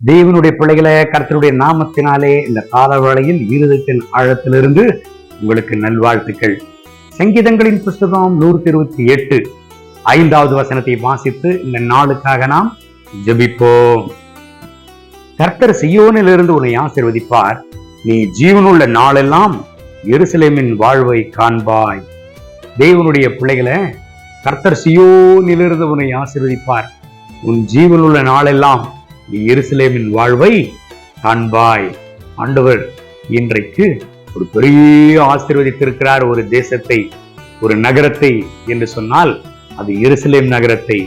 தேவனுடைய பிள்ளைகளை கர்த்தருடைய நாமத்தினாலே இந்த கால வேளையில் இருதயத்தின் ஆழத்திலிருந்து உங்களுக்கு நல்வாழ்த்துக்கள். சங்கீதங்களின் புஸ்தகம் நூற்றி இருபத்தி எட்டு ஐந்தாவது வசனத்தை வாசித்து இந்த நாளுக்காக நாம் ஜபிப்போம். கர்த்தர் சியோனிலிருந்து உன்னை ஆசிர்வதிப்பார். நீ ஜீவனுள்ள நாளெல்லாம் எருசலேமின் வாழ்வை காண்பாய். தேவனுடைய பிள்ளைகளை கர்த்தர் சியோனிலிருந்து உன்னை ஆசிர்வதிப்பார். உன் ஜீவனுள்ள நாளெல்லாம் நீ எருசலேமின் வாழ்வை காண்பாய். ஆண்டவர் இன்றைக்கு ஒரு பெரிய ஆசீர்வதித்திருக்கிறார். ஒரு தேசத்தை ஒரு நகரத்தை என்று சொன்னால் அது எருசலேம் நகரத்தை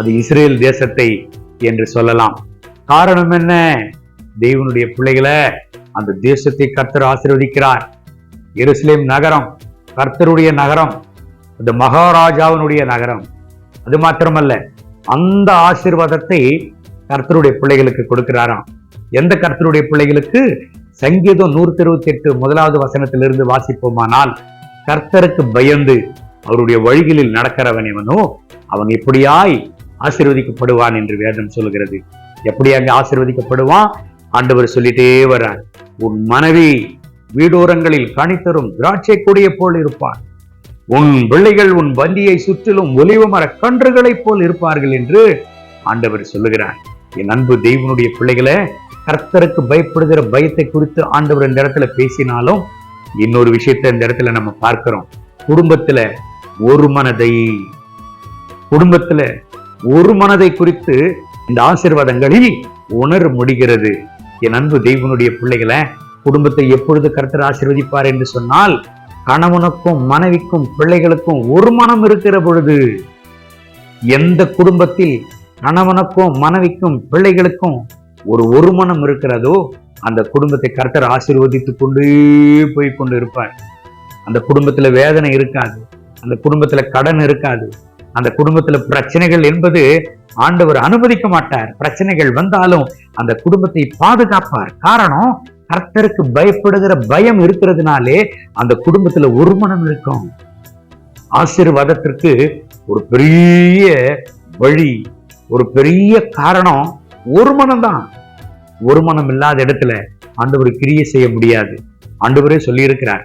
அது இஸ்ரேல் தேசத்தை என்று சொல்லலாம். காரணம் என்ன? தெய்வனுடைய பிள்ளைகளை அந்த தேசத்தை கர்த்தர் ஆசீர்வதிக்கிறார். எருசலேம் நகரம் கர்த்தருடைய நகரம் அது மகாராஜாவினுடைய நகரம். அது மாத்திரமல்ல அந்த ஆசீர்வாதத்தை கர்த்தருடைய பிள்ளைகளுக்கு கொடுக்கிறாராம். எந்த கர்த்தருடைய பிள்ளைகளுக்கு? சங்கீதம் நூற்றி இருபத்தி எட்டு முதலாவது வசனத்திலிருந்து வாசிப்போமானால் கர்த்தருக்கு பயந்து அவருடைய வழிகளில் நடக்கிறவன் இவனோ அவன் எப்படியாய் ஆசிர்வதிக்கப்படுவான் என்று வேதம் சொல்கிறது. எப்படி அங்க ஆசீர்வதிக்கப்படுவான்? ஆண்டவர் சொல்லிட்டே வர்றார் உன் மனைவி வீடோரங்களில் கனித்தரும் திராட்சை கூடிய போல் இருப்பான் உன் பிள்ளைகள் உன் பந்தியை சுற்றிலும் ஒலிவு மர கன்றுகளைப் போல் இருப்பார்கள் என்று ஆண்டவர் சொல்லுகிறார். என் அன்பு தெய்வனுடைய பிள்ளைகளை கர்த்தருக்கு பயப்படுகிற பயத்தை குறித்து ஆண்டவர் இந்த இடத்துல பேசினாலும் இன்னொரு விஷயத்தை இந்த இடத்துல நம்ம பார்க்கிறோம். குடும்பத்துல ஒரு மனதை குடும்பத்துல ஒரு மனதை குறித்து இந்த ஆசீர்வாதங்களில் உணர முடிகிறது. என் அன்பு தெய்வனுடைய பிள்ளைகளை குடும்பத்தை எப்பொழுது கர்த்தர் ஆசிர்வதிப்பார் என்று சொன்னால் கணவனுக்கும் மனைவிக்கும் பிள்ளைகளுக்கும் ஒரு மனம் இருக்கிற பொழுது எந்த குடும்பத்தில் கணவனுக்கும் மனைவிக்கும் பிள்ளைகளுக்கும் ஒரு ஒரு மனம் இருக்கிறதோ அந்த குடும்பத்தை கர்த்தர் ஆசீர்வதித்து கொண்டே போய் கொண்டு இருப்பார் அந்த குடும்பத்துல வேதனை இருக்காது. அந்த குடும்பத்துல கடன் இருக்காது. அந்த குடும்பத்துல பிரச்சனைகள் என்பது ஆண்டவர் அனுமதிக்க மாட்டார். பிரச்சனைகள் வந்தாலும் அந்த குடும்பத்தை பாதுகாப்பார். காரணம் கர்த்தருக்கு பயப்படுகிற பயம் இருக்கிறதுனாலே அந்த குடும்பத்துல ஒரு மனம் இருக்கும். ஆசீர்வாதத்திற்கு ஒரு பெரிய வழி ஒரு பெரிய காரணம் ஒரு மனம்தான் ஒரு மனம் இல்லாத இடத்துல ஆண்டவர் கிரியை செய்ய முடியாது. ஆண்டவரே சொல்லியிருக்கிறார்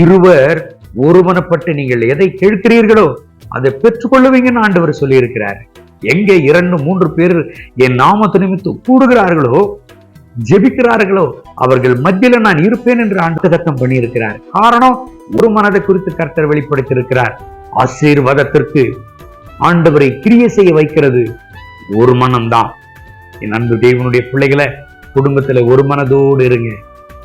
இருவர் ஒருமனப்பட்டு நீங்கள் எதை கேட்கிறீர்களோ அதை பெற்றுக்கொள்ளுவீங்கன்னு ஆண்டவர் சொல்லியிருக்கிறார். எங்க இரண்டு மூன்று பேர் என் நாமத்து நிமித்து கூடுகிறார்களோ ஜெபிக்கிறார்களோ அவர்கள் மத்தியில நான் இருப்பேன் என்று ஆண்டதக்கம் பண்ணியிருக்கிறார். காரணம் ஒரு மனதை குறித்து கர்த்தர் வெளிப்படுத்தியிருக்கிறார். ஆசீர்வாதத்திற்கு ஆண்டவரை கிரியை செய்ய வைக்கிறது. ஒரு மனம்தான். என் அன்பு தேவனுடைய பிள்ளைகளை குடும்பத்துல ஒரு மனதோடு இருங்க.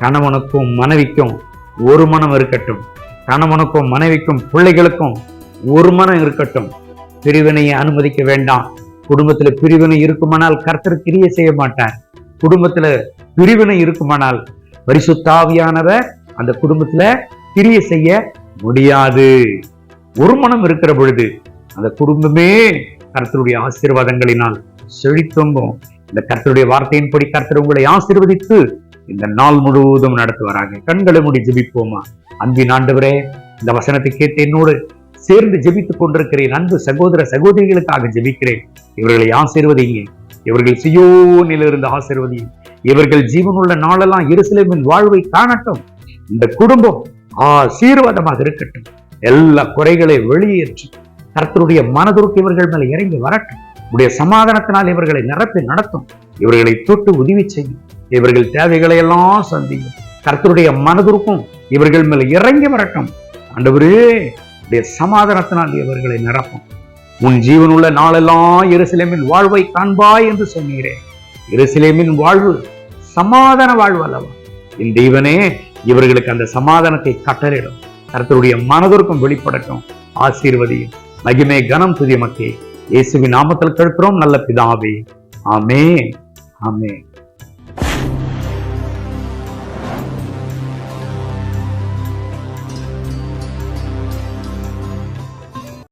கணவனுக்கும் மனைவிக்கும் ஒரு மனம் இருக்கட்டும். கணவனுக்கும் மனைவிக்கும் பிள்ளைகளுக்கும் ஒரு மனம் இருக்கட்டும். பிரிவினையை அனுமதிக்க வேண்டாம். குடும்பத்துல பிரிவினை இருக்குமானால் கர்த்தர் கிரிய செய்ய மாட்டார். குடும்பத்துல பிரிவினை இருக்குமானால் பரிசுத்தாவியானவர் அந்த குடும்பத்துல கிரிய செய்ய முடியாது. ஒரு மனம் இருக்கிற பொழுது அந்த குடும்பமே கர்த்தருடைய ஆசீர்வாதங்களினால் செழித்தொங்கும் இந்த கர்த்தருடைய வார்த்தையின்படி கர்த்தர் உங்களை ஆசீர்வதித்து இந்த நாள் முழுவதும் நடத்து வராங்க கண்களை மூடி ஜெபிப்போமா? அன்பின் ஆண்டவரே இந்த வசனத்தை கேட்டு என்னோடு சேர்ந்து ஜெபித்துக் கொண்டிருக்கிறேன். அன்பு சகோதர சகோதரிகளுக்காக ஜெபிக்கிறேன். இவர்களை ஆசீர்வதிங்க இவர்கள் சியோனிலிருந்து ஆசீர்வதியும் இவர்கள் ஜீவனுள்ள நாளெல்லாம் எருசலேமின் வாழ்வை காணட்டும். இந்த குடும்பம் ஆசீர்வாதமாக இருக்கட்டும். எல்லா குறைகளை வெளியேற்றும். கர்த்தருடைய மனதுருக்கு இவர்கள் மேல இறங்கி வரட்டும். உடைய சமாதானத்தினால் இவர்களை நிரப்பி நடத்தும். இவர்களை தொட்டு உதவி செய்யும். இவர்கள் தேவைகளை எல்லாம் சந்தியும். கர்த்தருடைய மனதுருக்கும் இவர்கள் மேல இறங்கி வரட்டும். ஆண்டவரே உடைய சமாதானத்தினால் இவர்களை நிரப்பும். உன் ஜீவனுள்ள நாளெல்லாம் எருசலேமின் வாழ்வை காண்பாய் என்று சொன்னீரே. எருசலேமின் வாழ்வு சமாதான வாழ்வு அல்லவா? என் தெய்வனே இவர்களுக்கு அந்த சமாதானத்தை கட்டளிடும் கர்த்தருடைய மனதிற்கும் வெளிப்படட்டும். ஆசீர்வதியும். மகிமை கனம் புதிய மக்கே இயேசுவின் நாமத்தில் கேட்கிறோம் நல்ல பிதாவே. ஆமே ஆமே